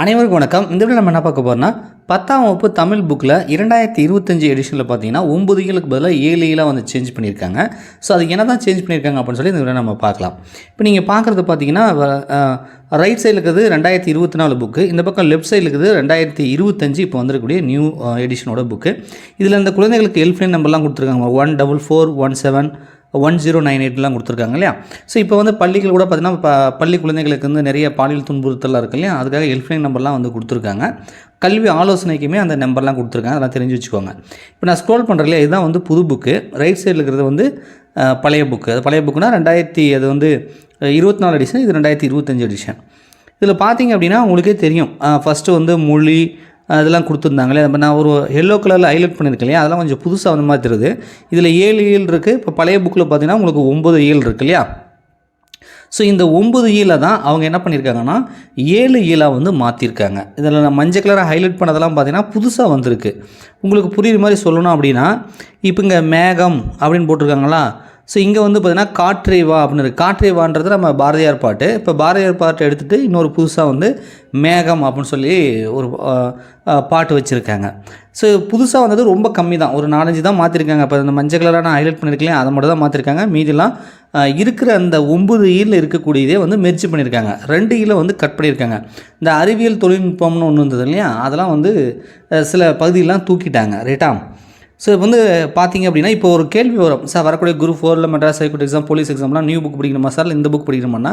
அனைவருக்கும் வணக்கம். இந்த வீடியோ நம்ம என்ன பார்க்க போகிறோம்னா பத்தாம் வகுப்பு தமிழ் புக்கில் இரண்டாயிரத்தி இருபத்தஞ்சி எடிஷனில் பார்த்தீங்கன்னா ஒம்பது ஈகளுக்கு பதிலாக ஏழு ஈலாக வந்து சேஞ்ச் பண்ணியிருக்காங்க. ஸோ அது என்ன தான் சேஞ்ச் பண்ணியிருக்காங்க அப்படின்னு சொல்லி இந்த வீடியோ நம்ம பார்க்கலாம். இப்போ நீங்கள் பார்க்குறது பார்த்தீங்கன்னா ரைட் சைடில் இருக்கிறது ரெண்டாயிரத்தி இருபத்தி நாலு புக்கு இந்த பக்கம் லெஃப்ட் சைடில் இருக்குது ரெண்டாயிரத்தி இருபத்தஞ்சு இப்போ வந்திருக்கக்கூடிய நியூ எடிஷனோட புக்கு இதில் இந்த குழந்தைகளுக்கு ஹெல்ப்லைன் நம்பர்லாம் கொடுத்துருக்காங்க. One double four one seven one zero nine எயிட்லாம் கொடுத்துருக்காங்க இல்லையா? ஸோ இப்போ வந்து பள்ளிகள் கூட பார்த்தீங்கன்னா ப பள்ளி குழந்தைகளுக்கு வந்து நிறைய பாலியல் துன்புறுத்தலாம் இருக்கு இல்லையா? அதுக்காக ஹெல்ப்லைன் நம்பர்லாம் வந்து கொடுத்துருக்காங்க. கல்வி ஆலோசனைக்குமே அந்த நம்பர்லாம் கொடுத்துருக்காங்க அதெல்லாம் தெரிஞ்சு வச்சுக்கோங்க. இப்போ நான் ஸ்க்ரோல் பண்ணுறேன் இல்லையா? இதுதான் வந்து புது புக்கு ரைட் சைடில் இருக்கிறது வந்து பழைய புக்கு அது பழைய புக்குனா ரெண்டாயிரத்தி அது வந்து இருபத்தி நாலு எடிஷன் இது ரெண்டாயிரத்தி இருபத்தஞ்சு எடிஷன் இதில் பார்த்தீங்க அப்படின்னா உங்களுக்கே தெரியும். ஃபஸ்ட்டு வந்து மொழி அதெல்லாம் கொடுத்துருந்தாங்களே. அப்போ நான் ஒரு எல்லோ கலரில் ஹைலைட் பண்ணியிருக்கேன் இல்லையா? அதெல்லாம் கொஞ்சம் புதுசாக வந்து மாற்றிடுது இதில் ஏழு ஈல் இருக்குது இப்போ பழைய புக்கில் பார்த்தீங்கன்னா உங்களுக்கு ஒம்பது ஈல் இருக்கு இல்லையா? ஸோ இந்த ஒம்பது ஈல தான் அவங்க என்ன பண்ணியிருக்காங்கன்னா ஏழு ஈலாக வந்து மாற்றிருக்காங்க இதில் நான் மஞ்சள் கலரை ஹைலைட் பண்ணதெல்லாம் பார்த்தீங்கன்னா புதுசாக வந்திருக்கு. உங்களுக்கு புரியுற மாதிரி சொல்லணும் அப்படின்னா இப்போ இங்கே மேகம் அப்படின்னு போட்டிருக்காங்களா? ஸோ இங்கே வந்து பார்த்தீங்கன்னா காற்றே வா அப்படின்னு இருக்குது காற்றே வான்றது நம்ம பாரதியார் பாட்டு. இப்போ பாரதியார் பாட்டு எடுத்துகிட்டு இன்னொரு புதுசாக வந்து மேகம் அப்படின்னு சொல்லி ஒரு பாட்டு வச்சுருக்காங்க. ஸோ புதுசாக வந்தது ரொம்ப கம்மி தான் ஒரு நாலஞ்சு தான் மாற்றிருக்காங்க இப்போ இந்த மஞ்சள் கலராக நான் ஹைலைட் பண்ணியிருக்கேன் அதை மட்டும் தான் மாற்றிருக்காங்க மீதிலாம் இருக்கிற அந்த ஒம்பது ஈரில் இருக்கக்கூடியதே வந்து மெர்ச்சி பண்ணியிருக்காங்க ரெண்டு ஈல வந்து கட் பண்ணியிருக்காங்க இந்த அறிவியல் தொழில்நுட்பம்னு ஒன்று இருந்தது இல்லையா? அதெல்லாம் வந்து சில பகுதியெலாம் தூக்கிட்டாங்க. ரைட்டா? ஸோ இப்போ வந்து பார்த்தீங்க அப்படின்னா இப்போ ஒரு கேள்வி வரும். சார் வரக்கூடிய குரூப் ஃபோரில் Madras high court exam police எக்ஸாம்லாம் நியூ புக் படிக்கணுமா சார்? இந்த புக் படிக்கணுமானா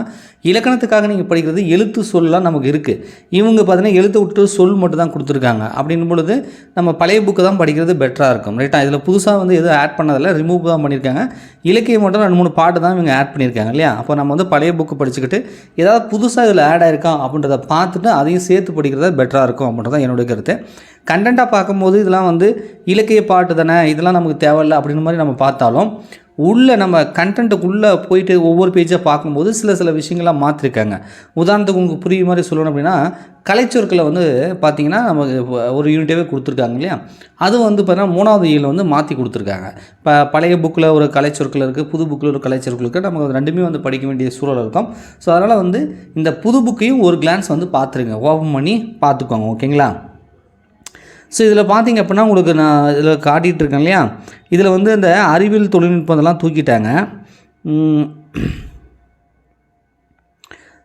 இலக்கணத்துக்காக நீங்கள் படிக்கிறது எழுத்து சொல்லலாம் நமக்கு இருக்குது இவங்க பார்த்தீங்கன்னா எழுத்து விட்டு சொல் மட்டும் தான் கொடுத்துருக்காங்க. அப்படின் பொழுது நம்ம பழைய புக்கு தான் படிக்கிறது பெட்டராக இருக்கும். ரைட்டா இதில் புதுசாக வந்து எதுவும் ஆட் பண்ணதில்ல. ரிமூவ் தான் பண்ணியிருக்காங்க. இலக்கியம் மட்டும் ரெண்டு மூணு பாட்டு தான் இவங்க ஆட் பண்ணியிருக்காங்க இல்லையா? அப்போ நம்ம வந்து பழைய புக்கு படிச்சுக்கிட்டு ஏதாவது புதுசாக இதில் ஆட் ஆயிருக்கா அப்படின்றத பார்த்துட்டு அதையும் சேர்த்து படிக்கிறதா பெட்டராக இருக்கும் அப்படின்றது தான் என்னுடைய கருத்து. கண்டென்ட்டாக பார்க்கும்போது இதெல்லாம் வந்து இலக்கிய பாட்டு தானே இதெல்லாம் நமக்கு தேவையில்லை அப்படின்னு மாதிரி நம்ம பார்த்தாலும் உள்ளே நம்ம கண்டென்ட்டுக்குள்ளே போயிட்டு ஒவ்வொரு பேஜாக பார்க்கும்போது சில சில விஷயங்கள்லாம் மாற்றிருக்காங்க உதாரணத்துக்கு உங்களுக்கு புரிய மாதிரி சொல்லணும் அப்படின்னா கலைச்சொற்களை வந்து பார்த்தீங்கன்னா நமக்கு ஒரு யூனிட்டாகவே கொடுத்துருக்காங்க இல்லையா? அது வந்து பார்த்தீங்கன்னா மூணாவது இயல் வந்து மாற்றி கொடுத்துருக்காங்க. இப்போ பழைய புக்கில் ஒரு கலைச்சொற்கள் இருக்குது புது புக்கில் ஒரு கலைச்சொற்கள் இருக்குது நமக்கு ரெண்டுமே வந்து படிக்க வேண்டிய சூழல் இருக்கும். ஸோ அதனால் வந்து இந்த புது புக்கையும் ஒரு கிளான்ஸ் வந்து பார்த்துருங்க. ஓப்பன் பண்ணி பார்த்துக்கோங்க ஓகேங்களா ஸோ இதில் பார்த்தீங்க அப்படின்னா உங்களுக்கு நான் இதில் காட்டிகிட்டு இருக்கேன் இல்லையா? இதில் வந்து இந்த அறிவியல் தொழில்நுட்பம் இதெல்லாம் தூக்கிட்டாங்க.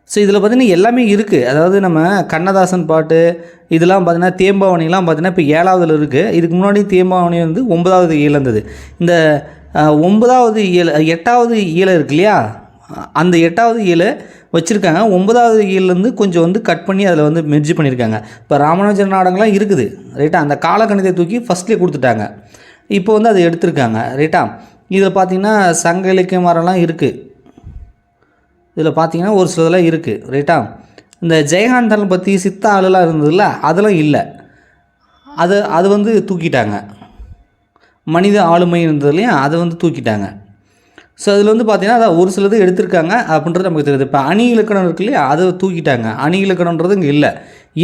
ஸோ இதில் பார்த்தீங்கன்னா எல்லாமே இருக்குது அதாவது நம்ம கண்ணதாசன் பாட்டு இதெல்லாம் பார்த்தீங்கன்னா தேம்பாவணிலாம் பார்த்தீங்கன்னா இப்போ ஏழாவதில் இருக்குது இதுக்கு முன்னாடி தேம்பாவணி வந்து ஒன்பதாவது ஈழ இருந்தது. இந்த ஒன்பதாவது ஈழ எட்டாவது ஈழ இருக்கு இல்லையா? அந்த எட்டாவது ஈழ வச்சுருக்காங்க. ஒன்பதாவது ஈலேருந்து கொஞ்சம் வந்து கட் பண்ணி அதில் வந்து மெர்ஜி பண்ணியிருக்காங்க இப்போ ராமானுஜர் நாடகம்லாம் இருக்குது. ரைட்டா அந்த காலக்கணிதத்தை தூக்கி ஃபஸ்ட்லேயே கொடுத்துட்டாங்க. இப்போ வந்து அதை எடுத்திருக்காங்க. ரைட்டா இதில் பார்த்தீங்கன்னா சங்க இலக்கிய மரம்லாம் இருக்குது இதில் பார்த்தீங்கன்னா ஒரு சிலதெல்லாம் இருக்குது ரைட்டா இந்த ஜெயகாந்தன் பற்றி சித்த ஆளுலாம் இருந்ததுல்ல அதெல்லாம் இல்லை. அது அது வந்து தூக்கிட்டாங்க. மனித ஆளுமை இருந்தது இல்லையா அதை வந்து தூக்கிட்டாங்க. ஸோ அதில் வந்து பார்த்தீங்கன்னா அதான் ஒரு சிலது எடுத்திருக்காங்க அப்படின்றது நமக்கு தெரியுது. இப்போ அணி இலக்கணம் இருக்கு இல்லையா? அதை தூக்கிட்டாங்க. அணி இலக்கணன்றது இங்கே இல்லை.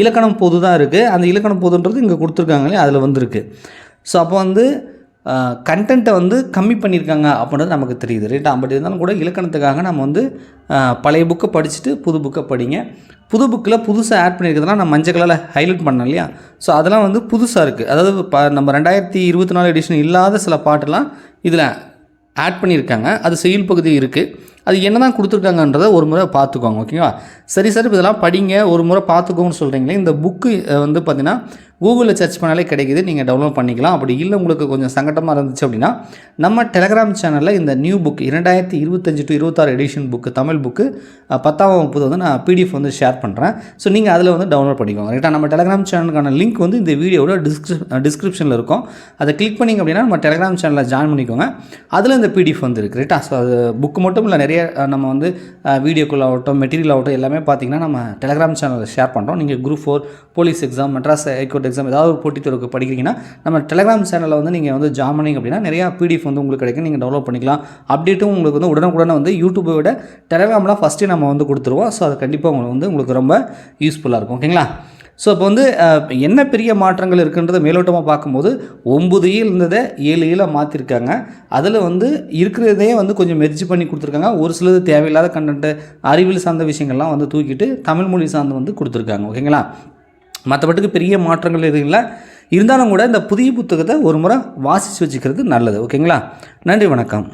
இலக்கணம் பொது தான் இருக்குது அந்த இலக்கணம் பொதுன்றது இங்கே கொடுத்துருக்காங்க இல்லையா? அதில் வந்திருக்கு. ஸோ அப்போ வந்து கண்டென்ட்டை வந்து கம்மி பண்ணியிருக்காங்க அப்படின்றது நமக்கு தெரியுது. ரைட்டா பட் இருந்தாலும் கூட இலக்கணத்துக்காக நம்ம வந்து பழைய புக்கை படிச்சுட்டு புது புக்கை படிங்க. புது புக்கில் புதுசாக ஆட் பண்ணியிருக்கிறதுலாம் நான் மஞ்சள் கலரில் ஹைலைட் பண்ணேன் இல்லையா? ஸோ அதெல்லாம் வந்து புதுசாக இருக்குது அதாவது ப நம்ம ரெண்டாயிரத்தி இருபத்தி நாலு எடிஷன் இல்லாத சில பாட்டெல்லாம் இதில் ஆட் பண்ணியிருக்காங்க. அது செயல் பகுதி இருக்குது அது என்ன தான் கொடுத்துருக்காங்கன்றதை ஒரு முறை பார்த்துக்கோங்க ஓகேவா சரி சார் இப்போ இதெல்லாம் படிங்க. ஒரு முறை பார்த்துக்கோங்கன்னு சொல்கிறீங்களே இந்த புக்கு வந்து பார்த்திங்கன்னா கூகுளில் சர்ச் பண்ணாலே கிடைக்குது. நீங்கள் டவுன்லோட் பண்ணிக்கலாம். அப்படி இல்லை உங்களுக்கு கொஞ்சம் சங்கடமாக இருந்துச்சு அப்படின்னா நம்ம டெலகிராம் சேனலில் இந்த நியூ புக் இரண்டாயிரத்தி இருபத்தஞ்சு டு இருபத்தாறு எடிஷன் புக்கு தமிழ் புக்கு பத்தாம் வகுப்பு வந்து நான் பிடிஎஃப் வந்து ஷேர் பண்ணுறேன் ஸோ நீங்கள் அதில் வந்து டவுன்லோட் பண்ணிக்கோங்க. ரைட்டாக நம்ம டெலகிராம் சேனலுக்கான லிங்க் வந்து இந்த வீடியோட டிஸ்கிரிப் டிஸ்கிரிப்ஷனில் இருக்கும். அதை கிளிக் பண்ணிங்க அப்படின்னா நம்ம டெலகிராம் சேனலில் ஜாயின் பண்ணிக்கோங்க. அதில் இந்த பிடிஎஃப் வந்து இருக்குது ரைட்டா ஸோ அது புக்கு மட்டும் இல்லை நிறைய நம்ம வந்து வீடியோக்கள் ஆகட்டும் மெட்டீரியல் ஆகட்டும் எல்லாமே பார்த்தீங்கன்னா நம்ம டெலகிராம் சேனலில் ஷேர் பண்ணுறோம் நீங்கள் group four police exam Madras high court exam ஏதாவது ஒரு போட்டித் தேர்வுக்கு படிக்கிறீங்கன்னா நம்ம டெலகிராம் சேனலில் வந்து நீங்கள் வந்து ஜாயின் பண்ணிங்க அப்படின்னா நிறையா பிடிஎஃப் வந்து உங்களுக்கு கிடைக்கும். நீங்கள் டவுன்லோட் பண்ணிக்கலாம். அப்டேட்டும் உங்களுக்கு வந்து உடனுக்குடனே வந்து யூடியூப்பை விட டெலகிராம்லாம் ஃபஸ்ட்டு நம்ம வந்து கொடுத்துருவோம். ஸோ அது கண்டிப்பாக உங்களுக்கு வந்து உங்களுக்கு ரொம்ப யூஸ்ஃபுல்லாக இருக்கும். ஓகேங்களா ஸோ இப்போ வந்து என்ன பெரிய மாற்றங்கள் இருக்குன்றதை மேலோட்டமாக பார்க்கும்போது ஒம்பது ஈல் e இருந்ததை ஏழு e ஈலாக மாற்றிருக்காங்க அதில் வந்து இருக்கிறதே வந்து கொஞ்சம் மெர்ஜி பண்ணி கொடுத்துருக்காங்க. ஒரு சிலது தேவையில்லாத கண்டென்ட்டு அறிவியல் சார்ந்த விஷயங்கள்லாம் வந்து தூக்கிட்டு தமிழ் மொழி சார்ந்து வந்து கொடுத்துருக்காங்க. ஓகேங்களா மற்றபட்டுக்கு பெரிய மாற்றங்கள் எதுவும் இல்லை. இருந்தாலும் கூட இந்த புதிய புத்தகத்தை ஒரு முறை வாசித்து வச்சுக்கிறது நல்லது. ஓகேங்களா? நன்றி வணக்கம்.